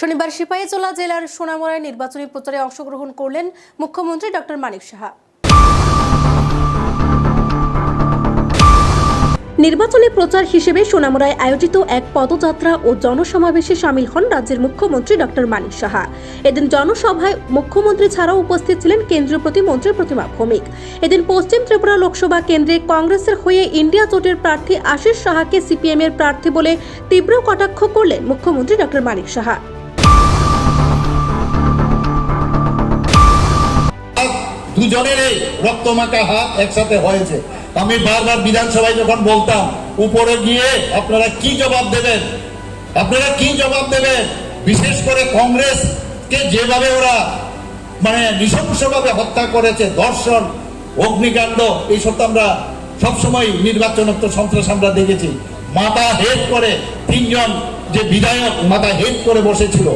শনিবার সিপাহীজলা জেলার সোনামুড়ায় নির্বাচনী প্রচারে অংশগ্রহণ করলেন মুখ্যমন্ত্রী ডক্টর মানিক সাহা। নির্বাচনী প্রচার হিসেবে সোনামুড়ায় আয়োজিত এক পদযাত্রা ও জনসমাবেশে সামিল হন রাজ্যের মুখ্যমন্ত্রী ডক্টর মানিক সাহা। এদিন জনসভায় মুখ্যমন্ত্রী ছাড়াও উপস্থিত ছিলেন কেন্দ্রীয় প্রতিমন্ত্রী প্রতিমা ভৌমিক। এদিন পশ্চিম ত্রিপুরা লোকসভা কেন্দ্রে কংগ্রেসের হয়ে ইন্ডিয়া জোটের প্রার্থী আশিস সাহাকে সিপিএম এর প্রার্থী বলে তীব্র কটাক্ষ করলেন মুখ্যমন্ত্রী ডক্টর মানিক সাহা। দুজনের এই রক্তমাখা হাত একসাথে হয়েছে। আমি বারবার বিধানসভায় যখন বলতাম, উপরে গিয়ে আপনারা কি জবাব দেবেন? আপনারা কি জবাব দেবেন? বিশেষ করে কংগ্রেসকে যেভাবে ওরা মানে নৃশংসভাবে হত্যা করেছে, ধর্ষণ, অগ্নিকাণ্ড, এইসব তো আমরা সবসময় নির্বাচনত সন্ত্রাস আমরা দেখেছি। মাথা হেড করে তিনজন যে বিধায়ক মাথা হেড করে বসেছিল।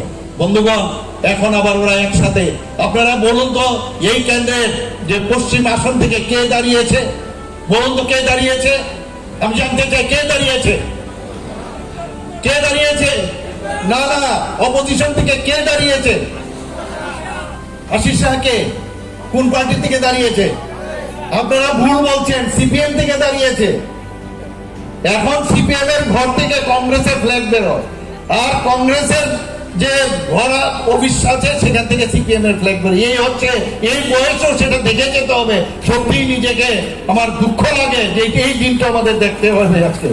বন্ধুগণ এখন আবার ওরা একসাথে। আপনারা বলুন তো, এই কেন্দ্রের যে পশ্চিম আসন থেকে কে দাঁড়িয়েছে? বলুন তো কে দাঁড়িয়েছে? আমি জানতে চাই, কে দাঁড়িয়েছে? কে দাঁড়িয়েছে? না না অপোজিশন থেকে কে দাঁড়িয়েছে? আশিস শাহকে কোন পার্টি থেকে দাঁড়িয়েছে? আপনারা ভুল বলছেন, সিপিএম থেকে দাঁড়িয়েছে। এখন সিপিএম এর ঘর থেকে কংগ্রেসের ফ্ল্যাগ বেরোয়। আর কংগ্রেসের যে ঘোড়া অফিস আছে, সেখান থেকে সিপিএম এর ফ্ল্যাগ করে এই হচ্ছে, এই বয়সেও সেটা দেখে যেতে হবে। সত্যি নিজেকে আমার দুঃখ লাগে যে এই দিনটা আমাদের দেখতে হবে আজকে।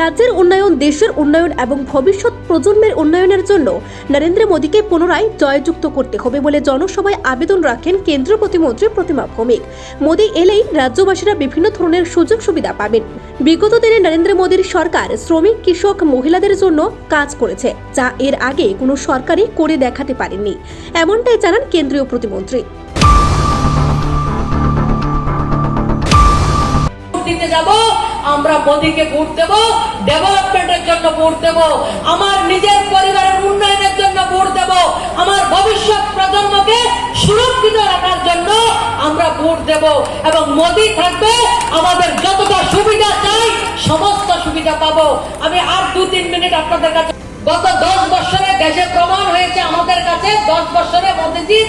রাজ্যের উন্নয়ন, দেশের উন্নয়ন এবং ভবিষ্যৎ প্রজন্মের উন্নয়নের জন্য নরেন্দ্র মোদীকে পুনরায় জয়যুক্ত করতে হবে বলে জনসভায় আবেদন রাখেন কেন্দ্রীয় প্রতিমন্ত্রী প্রতিমা ভৌমিক। মোদী এলেই রাজ্যবাসীরা বিভিন্ন ধরনের সুযোগ সুবিধা পাবেন। বিগত দিনে নরেন্দ্র মোদীর সরকার শ্রমিক, কৃষক, মহিলাদের জন্য কাজ করেছে, যা এর আগে কোনো সরকারই করে দেখাতে পারেননি, এমনটাই জানান কেন্দ্রীয় প্রতিমন্ত্রী। আমরা মোদীকে ভোট দেব ডেভেলপমেন্টের জন্য ভোট দেব, আমার নিজের পরিবারের উন্নয়নের জন্য ভোট দেব, আমার ভবিষ্যৎ প্রজন্মকে সুরক্ষিত রাখার জন্য আমরা ভোট দেব। এবং মোদী থাকবে, আমাদের যতটা সুবিধা চাই, সমস্ত সুবিধা পাবো। আমি আর দু তিন মিনিট আপনাদের কাছে গত দশ বছরে দেশে প্রমাণ হয়েছে আমাদের কাছে, দশ বছরে মোদীজির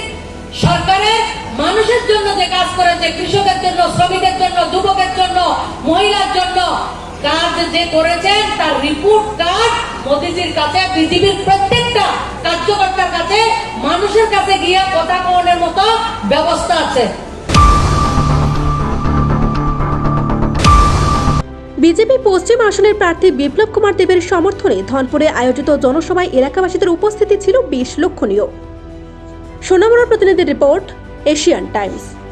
সরকারের মানুষের জন্য যে কাজ করেছে কৃষকের জন্য, শ্রমিকের জন্য, যুবকের জন্য, মহিলার জন্য, কাজ যে করেছেন, তার রিপোর্ট কার্ড মোদিজির কাছে বিজেপির প্রত্যেকটা কার্যকর্তার কাছে, মানুষের কাছে গিয়ে কথা কওয়ানোর মতো ব্যবস্থা আছে। বিজেপি পশ্চিম আসনের প্রার্থী বিপ্লব কুমার দেবের সমর্থনে ধনপুরে আয়োজিত জনসভায় এলাকাবাসীদের উপস্থিতি ছিল বেশ লক্ষণীয়। সোনামুড়ার প্রতিনিধি রিপোর্ট এশিয়ান টাইমস।